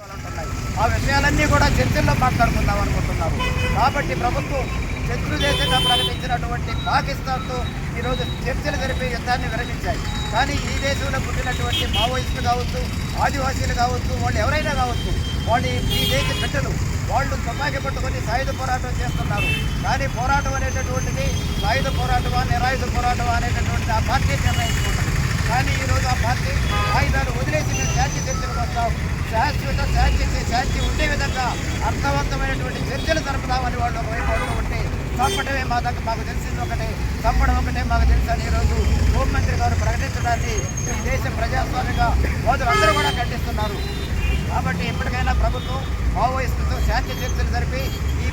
ఆ విషయాలన్నీ కూడా చర్చల్లో మాట్లాడుకుందాం అనుకుంటున్నారు. కాబట్టి ప్రభుత్వం శత్రు దేశంగా ప్రకటించినటువంటి పాకిస్తాన్తో ఈరోజు చర్చలు జరిపే యుద్ధాన్ని విరమించాయి. కానీ ఈ దేశంలో పుట్టినటువంటి మావోయిస్టులు కావచ్చు ఆదివాసీలు కావచ్చు వాళ్ళు ఎవరైనా కావచ్చు వాళ్ళు ఈ దేశ బిడ్డలు వాళ్ళు తుపాకి పట్టుకొని సాయుధ పోరాటం చేస్తున్నారు. కానీ పోరాటం అనేటటువంటిది సాయుధ పోరాటమా నిరాయుధ పోరాటమా అనేటటువంటి ఆ పార్టీ నిర్ణయించుకుంటుంది. కానీ ఈరోజు ఆ పార్టీ ఆయుధాలు వదిలేసి మేము శాంతి చర్చలకు వస్తాం. శాశ్వత శాంతి శాంతి ఉండే విధంగా అర్థవంతమైనటువంటి చర్చలు జరుపుదామని వాళ్ళు ఒకవైపు అంటూ ఉంటే చంపడమే మా దగ్గర మాకు తెలిసింది ఒకటే చంపడం ఒకటే మాకు తెలుసు అని ఈరోజు హోంమంత్రి గారు ప్రకటించడాన్ని ఈ దేశ ప్రజాస్వామిక మోదలందరూ కూడా ఖండిస్తున్నారు. కాబట్టి ఎప్పటికైనా ప్రభుత్వం మావోయిస్టులతో శాంతి చర్చలు జరిపి ఈ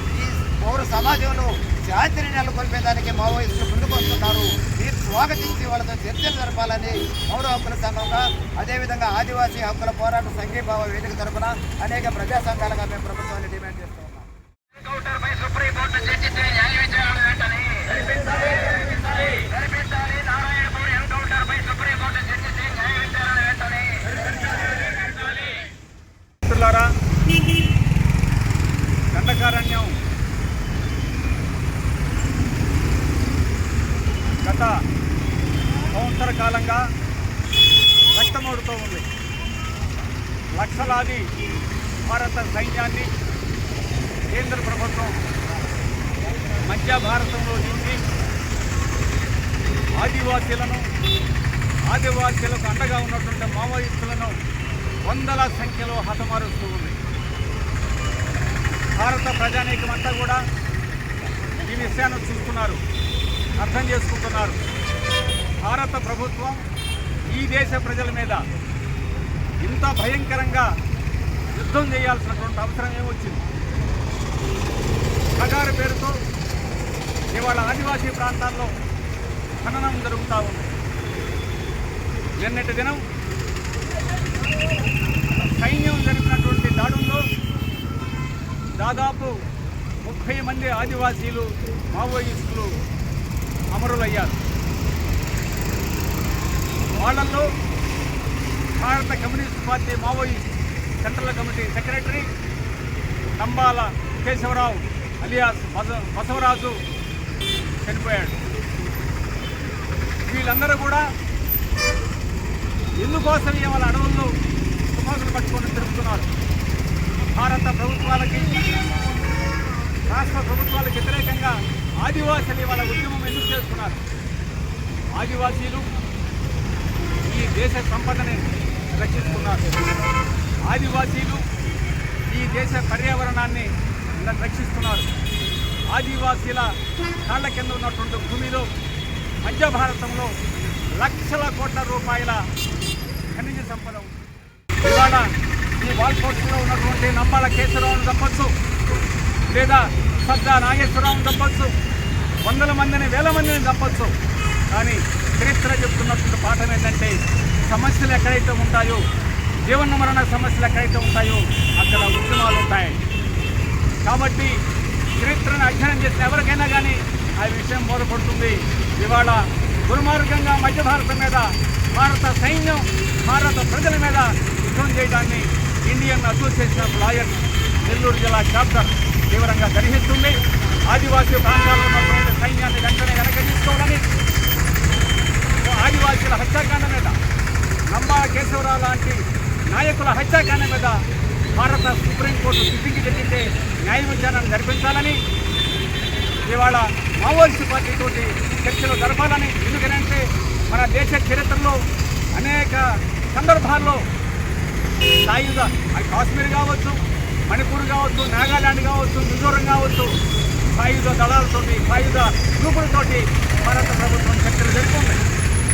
పౌర సమాజంలో శాంతిని నెలకొల్పేదానికి మావోయిస్టులు ముందుకు వస్తున్నారు. ఈ స్వాగతించి వాళ్ళతో చర్చలు జరపాలని పౌర హక్కుల సంఘంగా అదేవిధంగా ఆదివాసీ హక్కుల పోరాట సంఘీభావ వేదిక తరపున అనేక ప్రజా సంఘాలుగా మేము ప్రభుత్వాన్ని డిమాండ్ చేస్తున్నాం ఎన్కౌంటర్పై సుప్రీంకోర్టు చర్చించే న్యాయ విచారణ వెంటనే జరిపించాలి నారాయణపూర్ ఎన్కౌంటర్పై సుప్రీంకోర్టు చర్చించే న్యాయ విచారణ వెంటనే మిత్రులారా దండకారణ్యం గత సంవత్సర కాలంగా రక్తమోడుతూ ఉంది. లక్షలాది భారత సైన్యాన్ని కేంద్ర ప్రభుత్వం మధ్య భారతంలో నుంచి ఆదివాసీలను ఆదివాసీలకు అండగా ఉన్నటువంటి మావోయిస్టులను వందల సంఖ్యలో హతమారుస్తూ ఉంది. భారత ప్రజానీకమంతా కూడా ఈ విషయాన్ని చూస్తున్నారు. అర్థం చేసుకుంటున్నారు. భారత ప్రభుత్వం ఈ దేశ ప్రజల మీద ఇంత భయంకరంగా యుద్ధం చేయాల్సినటువంటి అవసరం ఏమొచ్చింది? కగారు పేరుతో ఇవాళ ఆదివాసీ ప్రాంతాల్లో ఖననం జరుగుతూ ఉంది. నిన్నటి దినం సైన్యం జరిపినటువంటి దాడుల్లో దాదాపు ముప్పై మంది ఆదివాసీలు మావోయిస్టులు అమరులయ్యారు. వాళ్ళల్లో Bharata communist party Maoist central committee secretary Thambala Keshava Rao alias Basavaraju చనిపోయాడు. వీళ్ళందరూ కూడా ఎందుకోసం ఇవాళ అడవుల్లో తుపాకులు పట్టుకొని తిరుగుతున్నారు? భారత ప్రభుత్వాలకి రాష్ట్ర ప్రభుత్వాలకు వ్యతిరేకంగా ఆదివాసులు ఇవాళ ఉద్యమం చేసుకున్నారు ఆదివాసీలు ఈ దేశ సంపదని రక్షిస్తున్నారు. ఆదివాసీలు ఈ దేశ పర్యావరణాన్ని రక్షిస్తున్నారు. ఆదివాసీల కాళ్ళ కింద ఉన్నటువంటి భూమిలో మధ్య భారతంలో లక్షల కోట్ల రూపాయల ఖనిజ సంపద ఉంది. ఇవాళ ఈ వాల్ పోస్టులో ఉన్నటువంటి నంబాల కేశవరావును తప్పచ్చు. లేదా సద్దా నాగేశ్వరరావును తప్పచ్చు. వందల మందిని వేల మందిని చంపచ్చు. కానీ చరిత్ర చెప్తున్నటువంటి పాఠం ఏంటంటే సమస్యలు ఎక్కడైతే ఉంటాయో జీవన మరణ సమస్యలు ఎక్కడైతే ఉంటాయో అక్కడ ఉద్యమాలు ఉంటాయి. కాబట్టి చరిత్రను అధ్యయనం చేసిన ఎవరికైనా కానీ ఆ విషయం బోధపడుతుంది. ఇవాళ దుర్మార్గంగా మధ్య భారతం మీద భారత సైన్యం భారత ప్రజల మీద యుద్ధం చేయడాన్ని Indian association of lawyers Nellore జిల్లా చాప్టర్ తీవ్రంగా గర్హిస్తుంది ఆదివాసీ ప్రాంతాల్లో ఉన్నటువంటి సైన్యాన్ని వెంటనే వెనక తీసుకోవాలని ఆదివాసీల హత్యాకాండ మీద నమ్మా కేశవరావు లాంటి నాయకుల హత్యాకాండ మీద భారత సుప్రీంకోర్టు సిద్ధికి చెల్లించే న్యాయ విచారణ జరిపించాలని ఇవాళ మావోయిస్టు పార్టీతో చర్చలు జరపాలని ఎందుకంటే మన దేశ చరిత్రలో అనేక సందర్భాల్లో సాయుధ కాశ్మీర్ కావచ్చు మణిపూర్ కావచ్చు నాగాలాండ్ కావచ్చు మిజోరం కావచ్చు సాయుధ దళాలతోటి సాయుధ గ్రూపులతోటి భారత ప్రభుత్వం చర్చలు జరుపుకుంది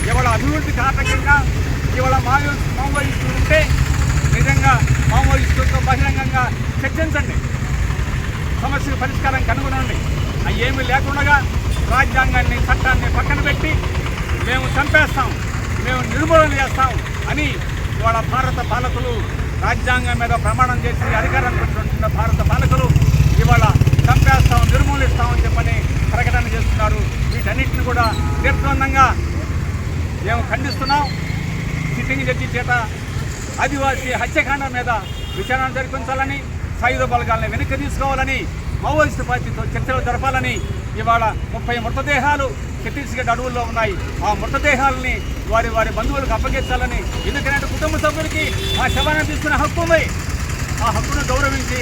ఇవాళ అభివృద్ధి కారణంగా ఇవాళ మావో మావోయిస్టులు ఉంటే నిజంగా మావోయిస్టులతో బహిరంగంగా చర్చించండి. సమస్యకు పరిష్కారం కనుగొనండి. అవి ఏమీ లేకుండా రాజ్యాంగాన్ని చట్టాన్ని పక్కన పెట్టి మేము చంపేస్తాం మేము నిర్మూలన చేస్తాం అని ఇవాళ భారత పాలకులు రాజ్యాంగం మీద ప్రమాణం చేసి అధికారాన్ని పెట్టుకుంటున్న భారత పాలకులు ఇవాళ నిలిపేస్తాం నిర్మూలిస్తామని చెప్పని ప్రకటన చేస్తున్నారు. వీటన్నిటిని కూడా తీర్థవంతంగా మేము ఖండిస్తున్నాం. సిట్టింగ్ జడ్జి చేత ఆదివాసీ హత్యకాండం మీద విచారణ జరిపించాలని సాయుధ బలగాలను వెనక్కి తీసుకోవాలని మావోయిస్టు పార్టీతో చర్చలు జరపాలని ఇవాళ ముప్పై మృతదేహాలు ఛత్తీస్గఢ్ అడవుల్లో ఉన్నాయి. ఆ మృతదేహాలని వారి వారి బంధువులకు అప్పగించాలని ఎందుకంటే కుటుంబ సభ్యులకి ఆ శవాన్ని తీసుకునే హక్కు ఉంది. ఆ హక్కును గౌరవించి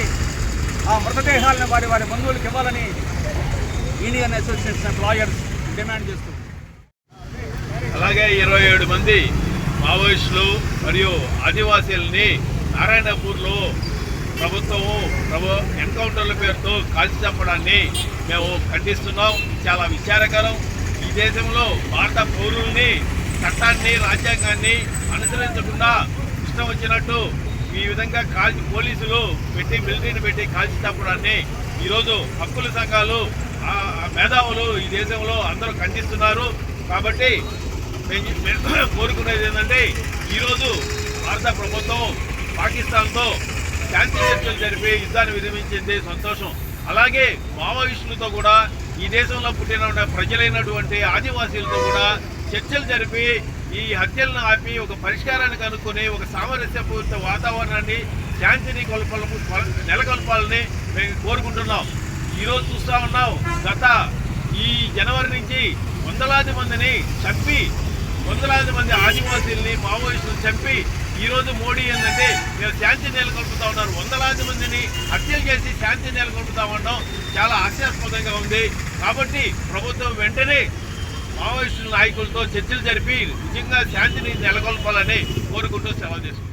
ఆ మృతదేహాలను వారి వారి బంధువులకు ఇవ్వాలని Indian association of lawyers demand చేస్తుంది. అలాగే ఇరవై ఏడు మంది మావోయిస్టులు మరియు ఆదివాసీలని నారాయణపూర్లో ప్రభుత్వము ప్రభు ఎన్కౌంటర్ల పేరుతో కాల్చి చంపడాన్ని మేము ఖండిస్తున్నాం. చాలా విచారకరం. ఈ దేశంలో భారత పౌరుల్ని చట్టాన్ని రాజ్యాంగాన్ని అనుసరించకుండా ఇష్టం వచ్చినట్టు ఈ విధంగా కాల్చి పోలీసులు పెట్టి మిలిటరీని పెట్టి కాల్చి ఈరోజు హక్కుల సంఘాలు ఆ మేధావులు ఈ దేశంలో అందరూ ఖండిస్తున్నారు. కాబట్టి కోరుకునేది ఏంటంటే ఈరోజు భారత ప్రభుత్వం పాకిస్తాన్తో శాంతి చర్చలు జరిపి యుద్ధాన్ని విరమించింది సంతోషం. అలాగే మావోయిస్టులతో కూడా ఈ దేశంలో పుట్టిన ప్రజలైనటువంటి ఆదివాసీలతో కూడా చర్చలు జరిపి ఈ హత్యలను ఆపి ఒక పరిష్కారాన్ని కనుక్కొని ఒక సామరస్యపూరిత వాతావరణాన్ని శాంతిని కొలపల నెలకొల్పాలని మేము కోరుకుంటున్నాం. ఈరోజు చూస్తూ ఉన్నాం గత ఈ జనవరి నుంచి వందలాది మందిని చంపి వందలాది మంది ఆదివాసీల్ని మావోయిస్టులు చంపి ఈరోజు మోడీ ఏంటంటే మేము శాంతి నెలకొల్పుతా ఉన్నారు. వందలాది మందిని హత్యలు చేసి శాంతి నెలకొల్పుతా ఉండడం చాలా హాస్యాస్పదంగా ఉంది. కాబట్టి ప్రభుత్వం వెంటనే మావోయిస్టుల నాయకులతో చర్చలు జరిపి నిజంగా శాంతిని నెలకొల్పాలని కోరుకుంటూ సెలవు చేసుకుంటాం